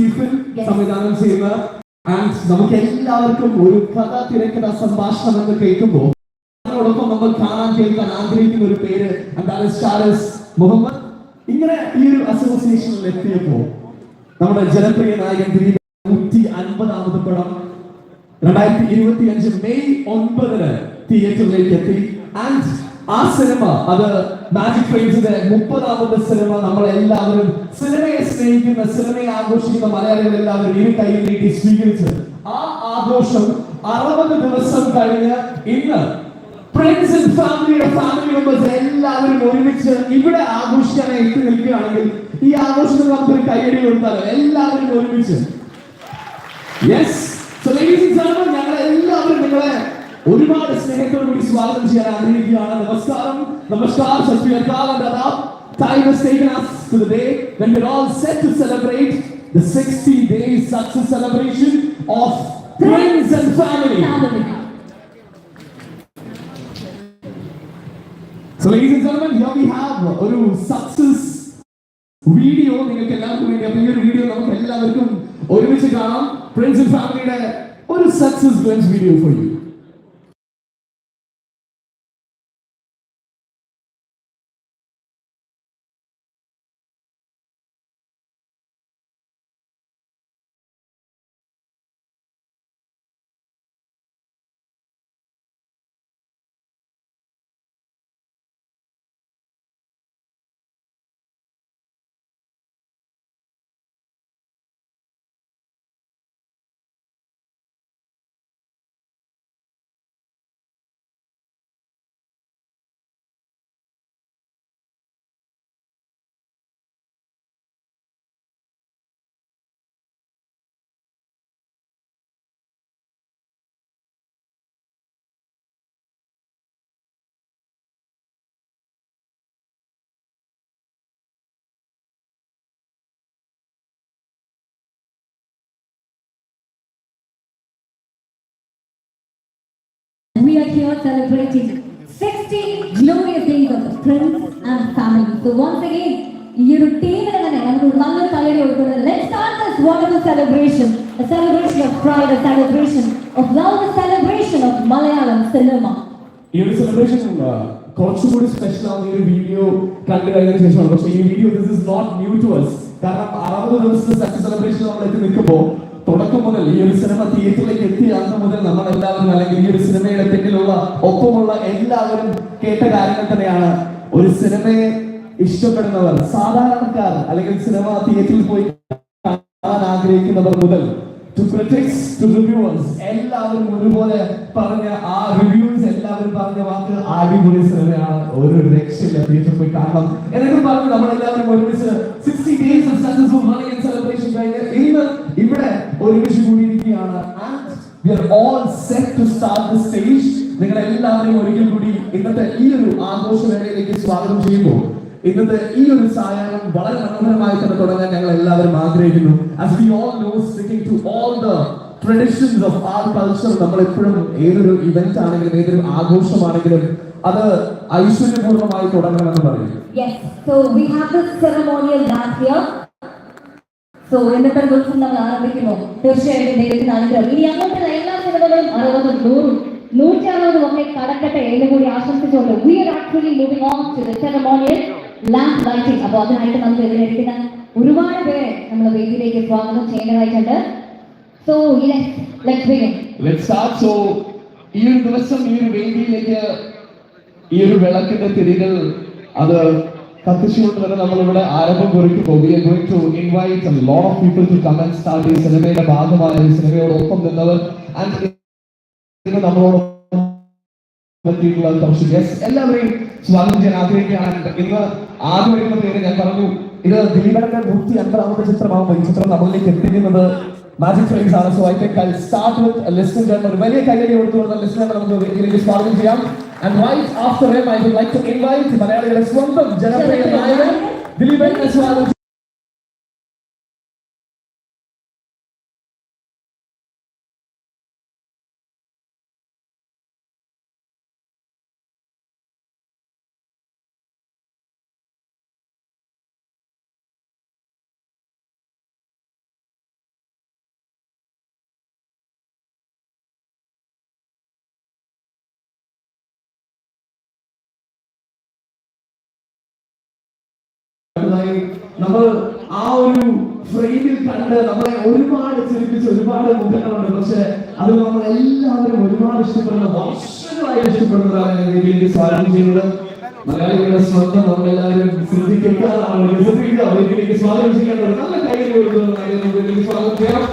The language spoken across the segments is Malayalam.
സ്റ്റീഫൻ സംവിധാനം ചെയ്യുന്ന ആൻഡ് നമുക്ക് എല്ലാവർക്കും ഒരു കഥ തിരക്കഥ സംഭാഷണം എന്ന് കേൾക്കുമ്പോൾ അതിനോടൊപ്പം നമ്മൾ കാണാൻ കേൾക്കാൻ ആഗ്രഹിക്കുന്ന ഒരു പേര് സ്റ്റാരസ് മുഹമ്മദ്. ഇങ്ങനെ ഈ ഒരു അസോസിയേഷനിൽ എത്തിയപ്പോ നമ്മുടെ ജനപ്രിയ നായകൻ ദിലീപ് നൂറ്റി അൻപതാമത് പടം രണ്ടായിരത്തി ഇരുപത്തി അഞ്ച് മെയ് ഒൻപതിന് തിയേറ്ററിലേക്ക് എത്തി. ആൻഡ് ആ സിനിമ അത് മാജിക് ഫ്രെയിംസിന്റെ മുപ്പതാമത്തെ സിനിമ നമ്മൾ എല്ലാവരും സിനിമയെ സ്നേഹിക്കുന്ന സിനിമയെ ആഘോഷിക്കുന്ന മലയാളികൾ എല്ലാവരും ഇരു കൈ നീട്ടി സ്വീകരിച്ച്. ആ ആഘോഷം അറുപത് ദിവസം കഴിഞ്ഞ് ഇന്ന് ഫ്രണ്ട്സ് ഫാമിലിയുടെ ഫാമിലി മെമ്പേഴ്സ് എല്ലാവരും ഒരുമിച്ച് ഇവിടെ ആഘോഷിക്കാൻ എത്തി നിൽക്കുകയാണെങ്കിൽ ഈ ആഘോഷത്തിൽ നമുക്കൊരു കൈയടി കൊടുത്താലോ? എല്ലാവരും ഒരുമിച്ച്. യെസ് ഞങ്ങൾ എല്ലാവരും നിങ്ങളെ ഒരുപാട് സ്നേഹത്തോടു കൂടി സ്വാഗതം ചെയ്യാൻ ആഗ്രഹിക്കുകയാണ് നമസ്കാരം to the day when we're all set to celebrate the 60 days success celebration of friends and family so ladies and gentlemen here we have ഒരു success വീഡിയോ നിങ്ങൾക്ക് എല്ലാവർക്കും വേണ്ടി അപ്പൊ ഈ ഒരു വീഡിയോ നമുക്ക് എല്ലാവർക്കും ഒരുമിച്ച് കാണാം ഫ്രണ്ട്സ് ഫാമിലിയുടെ ഒരു success friends video for you are here celebrating 60 glorious days of friends and family. So once again, ഈ ഒരു ടീമിന് തന്നെ നമുക്ക് നല്ലൊരു കയ്യടി കൊടുക്കുന്നത്. Let start this wonderful celebration a celebration of pride a celebration of love a celebration of Malayalam cinema ഈ ഒരു സെലിബ്രേഷൻ കുറച്ചുകൂടി സ്പെഷ്യൽ ആവുന്ന ഈ ഒരു വീഡിയോ കണ്ടു കഴിഞ്ഞതിന് ശേഷമാണ്. പക്ഷേ ഈ video this is not new to us. കാരണം അറുപത് ദിവസത്തെ സെലിബ്രേഷൻ നമ്മൾ എത്തി നിൽക്കുമ്പോൾ തുടക്കം മുതൽ ഈ ഒരു സിനിമ തിയേറ്ററിലേക്ക് എത്തിയ അന്ന് മുതൽ നമ്മൾ എല്ലാവരും അല്ലെങ്കിൽ ഈ ഒരു സിനിമയുടെ പിന്നിലുള്ള ഒപ്പമുള്ള എല്ലാവരും കേട്ട കാര്യങ്ങൾ തന്നെയാണ്. ഒരു സിനിമയെ ഇഷ്ടപ്പെടുന്നവർ സാധാരണക്കാർ അല്ലെങ്കിൽ സിനിമ തിയേറ്ററിൽ പോയി കാണാൻ ആഗ്രഹിക്കുന്നവർ മുതൽ ടു ക്രിറ്റിക്സ് ടു റിവ്യൂവേഴ്സ് എല്ലാവരും ഒരുപോലെ പറഞ്ഞ ആ റിവ്യൂസ് എല്ലാവരും പറഞ്ഞ വാക്ക് അടിപൊളി സിനിമയാണ്. ഒരു രക്ഷയില്ല തിയേറ്ററിൽ പോയി കാണണം. എന്നൊക്കെ പറഞ്ഞു നമ്മൾ എല്ലാവരും ഒരുമിച്ച് സിക്സ്റ്റി ഡേയ്സ് ഓഫ് സക്സസ്ഫുൾ ഇവിടെ ഒരുമിച്ച് കൂടിയിരിക്കുകയാണ് and we are all set to start the stage നിങ്ങൾ എല്ലാവരെയും ഒരിക്കൽ കൂടി ഇന്നത്തെ ഈ ഒരു ആഘോഷവേളയിലേക്ക് സ്വാഗതം ചെയ്യുമ്പോൾ ഇന്നത്തെ ഈ ഒരു സായാഹ്നം വളരെ മനോഹരമായി തന്നെ തുടങ്ങാൻ ഞങ്ങൾ എല്ലാവരും ആഗ്രഹിക്കുന്നു. As we all know sticking to all the traditions of our culture നമ്മൾ എപ്പോഴും ഏതൊരു ഇവന്റ് ആണെങ്കിലും ഏതൊരു ആഘോഷമാണെങ്കിലും അത് ഐശ്വര്യപൂർണമായി തുടങ്ങണമെന്ന് പറയും. Yes, so we have this ceremonial dance here. So ഇന്നത്തെ ദിവസം നമ്മൾ ആരംഭിക്കുമോ തീർച്ചയായിട്ടും ദൈവത്തിന് അനുഗ്രഹം. ഇനി അങ്ങോട്ടുള്ള എല്ലാ സിനിമകളും അറുപതും നൂറും നൂറ്റി അറുപതും ഒക്കെ കടക്കട്ടെ എന്ന് കൂടി ആശംസിച്ചുകൊണ്ട് we are actually moving on to the ceremonial lamp lighting അപ്പോൾ അതിനായിട്ട് നമുക്ക് ഇവിടെ ഇരിക്കുന്ന ഒരുപാട് പേരെ നമ്മൾ വേദിയിലേക്ക് സ്വാഗതം ചെയ്യേണ്ടതായിട്ടുണ്ട്. സോ. So, ഈ ഒരു ദിവസം ഈ ഒരു വേദിയിലേക്ക് ഈ ഒരു വിളക്കിന്റെ തിരികൾ അത് കത്തിച്ചുകൊണ്ട് തന്നെ നമ്മളിവിടെ ആരംഭം കുറിക്കുമ്പോൾ we to invite to come and start സിനിമയുടെ ഭാഗമായ ഈ സിനിമയോടൊപ്പം നിന്നവർ. ആൻഡ് കുറച്ച് ഗസ്റ്റ് എല്ലാവരെയും സ്വാഗതം ഞാൻ പറഞ്ഞു. മാജിക് ഫ്രെയിംസ് ആണ് സോ ഐ സ്റ്റാർട്ട് വിത്ത് ഒരു വലിയ കൈയടി കൊടുത്തുകൊണ്ട് ലിസ്റ്റിനെ സ്വാഗതം ചെയ്യാം. and right after him I would like to invite മലയാളികളുടെ സ്വന്തം ജനപ്രിയ നായകൻ ദിലീപനെ വലുതായി നമ്മൾ ആ ഒരു ഫ്രെയിമിൽ കണ്ട് നമ്മളെ ഒരുപാട് ചിരിപ്പിച്ച ഒരുപാട് മുഖങ്ങളുണ്ട്. പക്ഷെ അത് നമ്മൾ എല്ലാവരും ഒരുപാട് ഇഷ്ടപ്പെടുന്ന വർഷങ്ങളായി ഇഷ്ടപ്പെടുന്നതാണ് ചെയ്യുന്നത്. മലയാളികളുടെ സ്വന്തം നമ്മളെല്ലാവരും ശ്രദ്ധിക്കുക നമ്മൾ വികസിപ്പിക്കുക സ്വാഗതം ചെയ്യേണ്ട നല്ല കയ്യിൽ കൊടുക്കുന്ന വേദിയിലേക്ക് സ്വാഗതം ചെയ്യാം.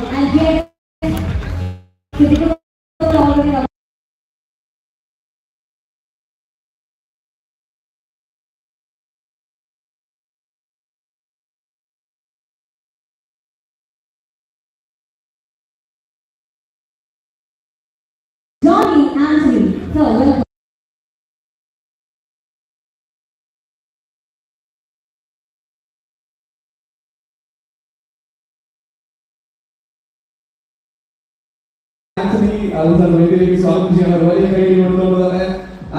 ആന്റണി അതുപോലെ വേദിയിലേക്ക് സ്വാഗതം ചെയ്യാൻ ഒരു വലിയ കൈ കൊടുത്തുകൊണ്ട് തന്നെ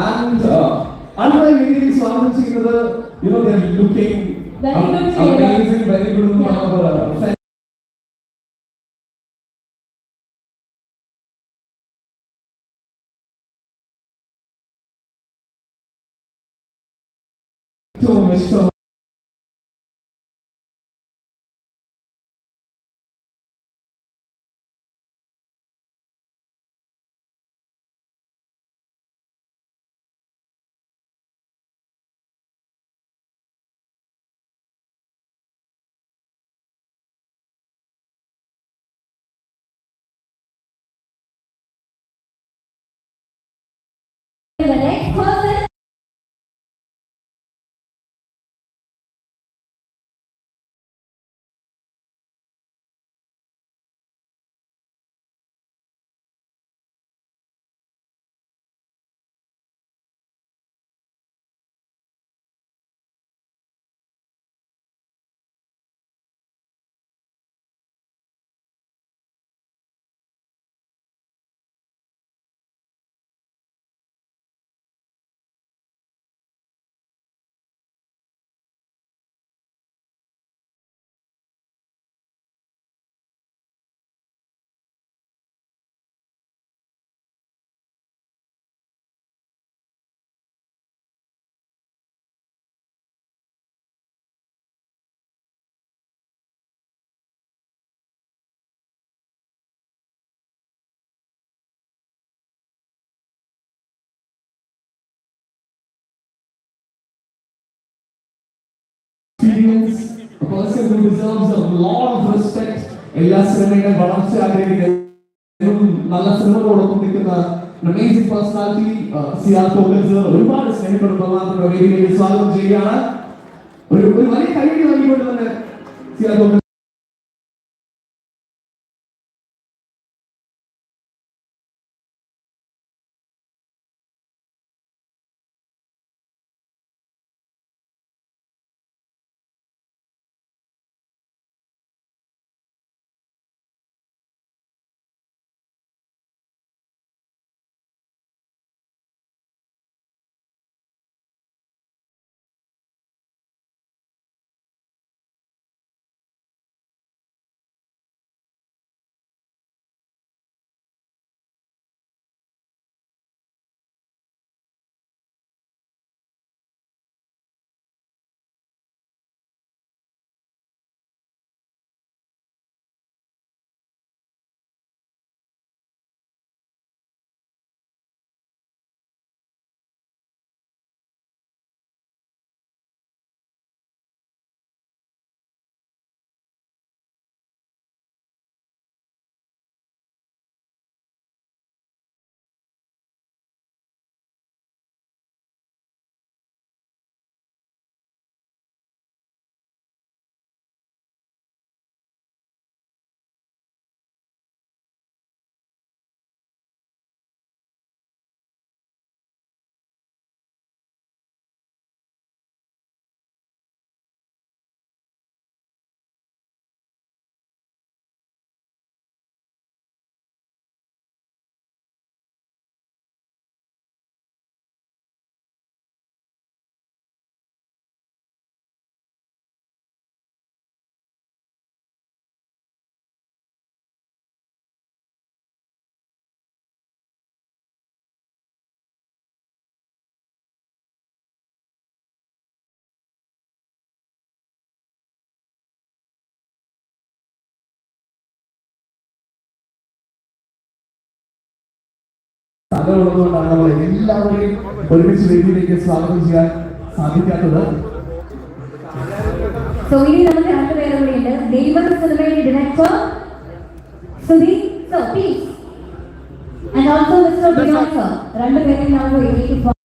ആൻഡ് അടുത്ത വേദിയിലേക്ക് സ്വാഗതം ചെയ്യുന്നത് you know there looking Very good to hear. Amazing very good എന്ന് പറഞ്ഞ പോലെ ഏറ്റവും ഇഷ്ടം experience, a person who deserves a lot of respect. എല്ലാ സിനിമയുടെ വളർച്ച ആഗ്രഹിക്കുന്ന നല്ല സിനിമകളോടൊപ്പം നിൽക്കുന്ന amazing personality C R Thomas ഒരുപാട് സ്നേഹപ്പെടുന്ന വേദിയിലേക്ക് സ്വാഗതം ചെയ്യുകയാണ് ഒരു ഒരു വലിയ കൈയടി നൽകിക്കൊണ്ട് തന്നെ സിയാർ കോൺഗ്രസ് സ്ഥലമുള്ളതുകൊണ്ടാണ് നമ്മൾ എല്ലാവരെയും ഒരുമിച്ച് വേദിയിലേക്ക് സ്വാഗതം ചെയ്യാൻ സാധിക്കാത്തത്. സോ ഇനി director Sudhi sir and also mister Binoy sir രണ്ടുപേരെയും നമുക്ക് വേദിയിലേക്ക്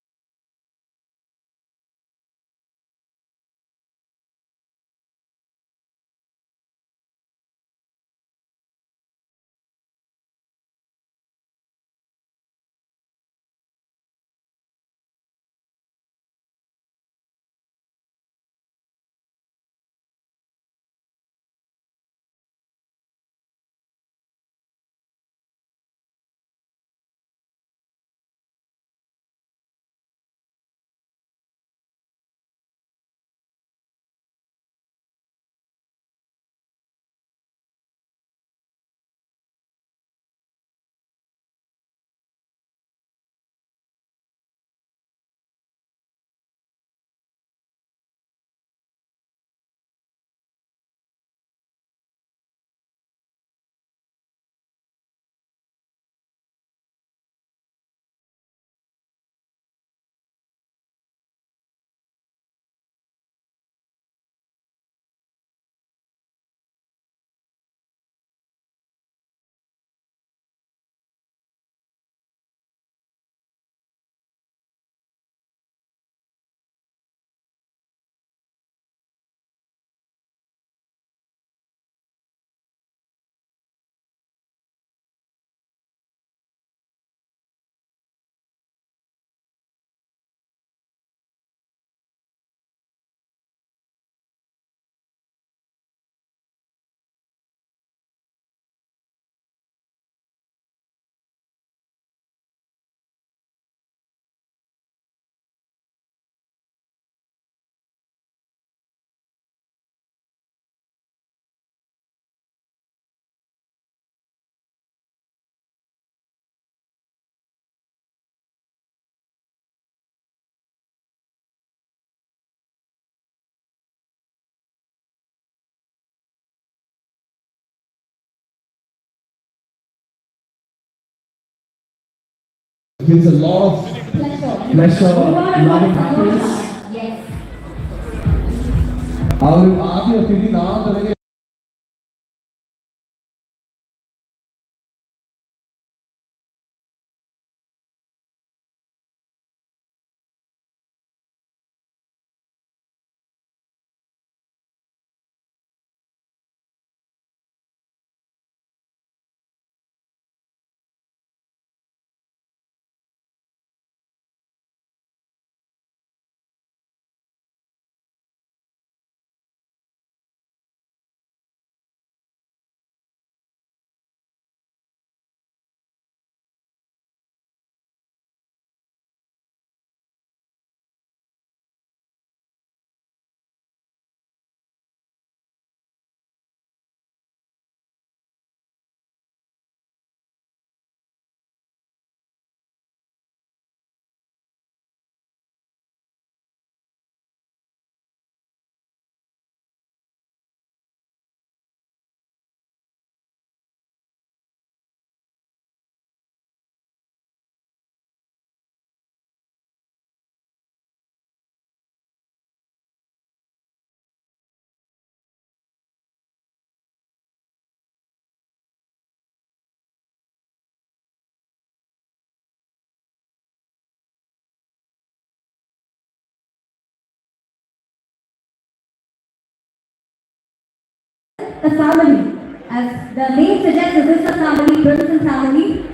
It gives a lot of pleasure, pleasure loving happiness. Yes. I argue, The family, as the name suggests, this is a family, Princeton family.